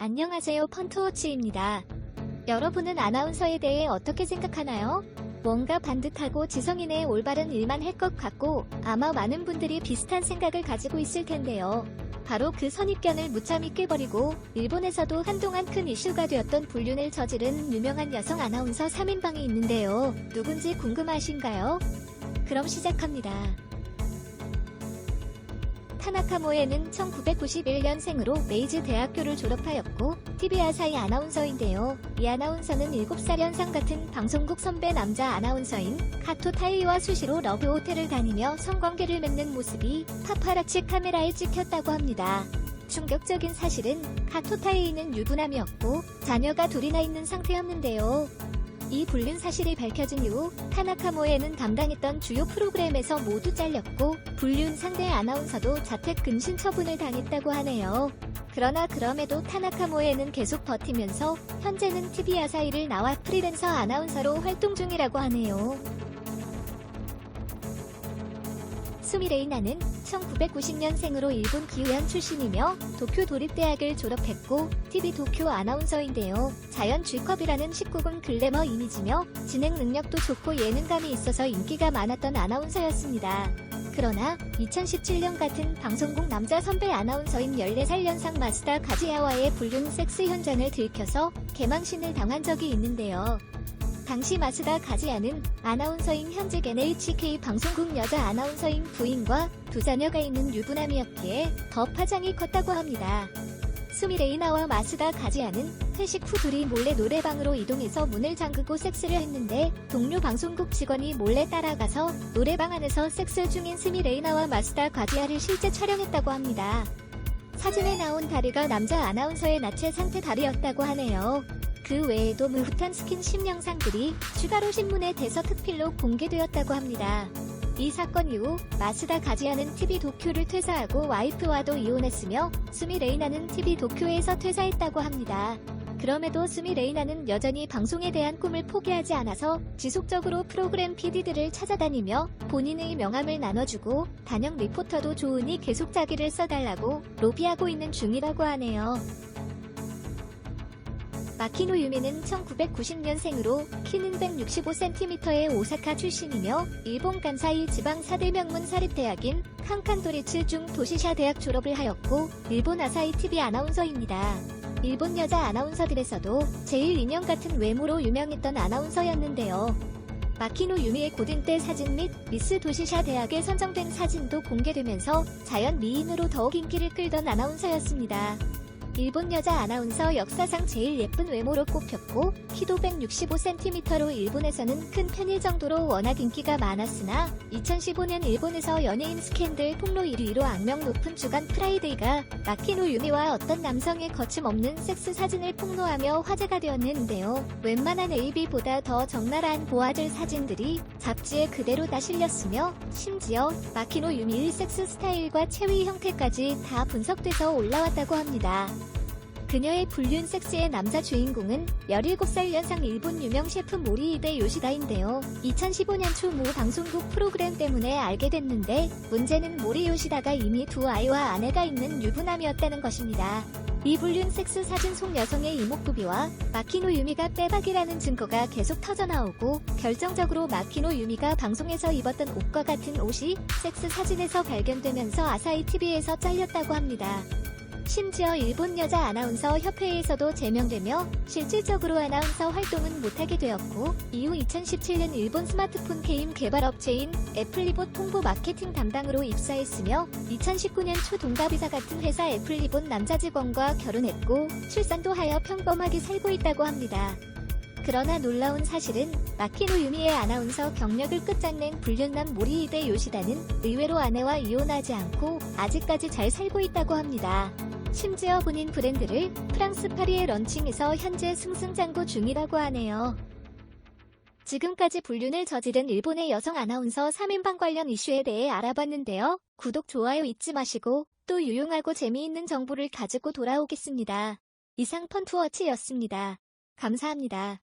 안녕하세요 펀트워치입니다. 여러분은 아나운서에 대해 어떻게 생각하나요? 뭔가 반듯하고 지성인의 올바른 일만 할 것 같고 아마 많은 분들이 비슷한 생각을 가지고 있을 텐데요. 바로 그 선입견을 무참히 깨버리고 일본에서도 한동안 큰 이슈가 되었던 불륜을 저지른 유명한 여성 아나운서 3인방이 있는데요. 누군지 궁금하신가요? 그럼 시작합니다. 타나카 모에는 1991년생으로 메이즈 대학교를 졸업하였고 TV 아사히 아나운서인데요. 이 아나운서는 7살 연상 같은 방송국 선배 남자 아나운서인 카토 타이와 수시로 러브 호텔을 다니며 성관계를 맺는 모습이 파파라치 카메라에 찍혔다고 합니다. 충격적인 사실은 카토 타이는 유부남이었고 자녀가 둘이나 있는 상태였는데요. 이 불륜 사실이 밝혀진 이후 타나카모에는 담당했던 주요 프로그램에서 모두 잘렸고 불륜 상대 아나운서도 자택 근신 처분을 당했다고 하네요. 그러나 그럼에도 타나카모에는 계속 버티면서 현재는 TV 아사히를 나와 프리랜서 아나운서로 활동 중이라고 하네요. 수미레이나는 1990년생으로 일본 기우현 출신이며 도쿄 도립대학을 졸업했고 TV 도쿄 아나운서인데요. 자연 G컵이라는 19금 글래머 이미지며 진행 능력도 좋고 예능감이 있어서 인기가 많았던 아나운서였습니다. 그러나 2017년 같은 방송국 남자 선배 아나운서인 14살 연상 마스다 가지야와의 불륜 섹스 현장을 들켜서 개망신을 당한 적이 있는데요. 당시 마스다 가지야는 아나운서인 현직 NHK 방송국 여자 아나운서인 부인과 두 자녀가 있는 유부남이었기에 더 파장이 컸다고 합니다. 수미레이나와 마스다 가지야는 회식 후 둘이 몰래 노래방으로 이동해서 문을 잠그고 섹스를 했는데 동료 방송국 직원이 몰래 따라가서 노래방 안에서 섹스 중인 스미레이나와 마스다 가지야를 실제 촬영했다고 합니다. 사진에 나온 다리가 남자 아나운서의 나체 상태 다리였다고 하네요. 그 외에도 무흐탄 스킨십 영상들이 추가로 신문에 대서 특필로 공개되었다고 합니다. 이 사건 이후 마스다 가지아는 TV 도쿄를 퇴사하고 와이프와도 이혼했으며 수미 레이나는 TV 도쿄에서 퇴사했다고 합니다. 그럼에도 수미 레이나는 여전히 방송에 대한 꿈을 포기하지 않아서 지속적으로 프로그램 PD들을 찾아다니며 본인의 명함을 나눠주고 단역 리포터도 좋으니 계속 자기를 써달라고 로비하고 있는 중이라고 하네요. 마키노 유미는 1990년생으로 키는 165cm의 오사카 출신이며 일본 간사이 지방 4대 명문 사립대학인 칸칸도리츠 중 도시샤 대학 졸업을 하였고 일본 아사히 TV 아나운서입니다. 일본 여자 아나운서들에서도 제일 인형 같은 외모로 유명했던 아나운서였는데요. 마키노 유미의 고등 때 사진 및 미스 도시샤 대학에 선정된 사진도 공개되면서 자연 미인으로 더욱 인기를 끌던 아나운서였습니다. 일본 여자 아나운서 역사상 제일 예쁜 외모로 꼽혔고 키도 165cm로 일본에서는 큰 편일 정도로 워낙 인기가 많았으나 2015년 일본에서 연예인 스캔들 폭로 1위로 악명 높은 주간 프라이데이가 마키노 유미와 어떤 남성의 거침없는 섹스 사진을 폭로하며 화제가 되었는데요. 웬만한 AB보다 더 적나라한 보아들 사진들이 잡지에 그대로 다 실렸으며 심지어 마키노 유미의 섹스 스타일과 체위 형태까지 다 분석돼서 올라왔다고 합니다. 그녀의 불륜 섹스의 남자 주인공은 17살 연상 일본 유명 셰프 모리이데 요시다인데요. 2015년 초 모 방송국 프로그램 때문에 알게 됐는데 문제는 모리 요시다가 이미 두 아이와 아내가 있는 유부남이었다는 것입니다. 이 불륜 섹스 사진 속 여성의 이목구비와 마키노 유미가 빼박이라는 증거가 계속 터져나오고 결정적으로 마키노 유미가 방송에서 입었던 옷과 같은 옷이 섹스 사진에서 발견되면서 아사히 TV에서 잘렸다고 합니다. 심지어 일본 여자 아나운서 협회에서도 제명되며 실질적으로 아나운서 활동은 못하게 되었고 이후 2017년 일본 스마트폰 게임 개발 업체인 애플리봇 홍보 마케팅 담당으로 입사했으며 2019년 초 동갑이사 같은 회사 애플리봇 남자 직원과 결혼했고 출산도 하여 평범하게 살고 있다고 합니다. 그러나 놀라운 사실은 마키노 유미의 아나운서 경력을 끝장낸 불륜남 모리이데 요시다는 의외로 아내와 이혼하지 않고 아직까지 잘 살고 있다고 합니다. 심지어 본인 브랜드를 프랑스 파리에 런칭해서 현재 승승장구 중이라고 하네요. 지금까지 불륜을 저지른 일본의 여성 아나운서 3인방 관련 이슈에 대해 알아봤는데요. 구독, 좋아요 잊지 마시고 또 유용하고 재미있는 정보를 가지고 돌아오겠습니다. 이상 펀투워치였습니다. 감사합니다.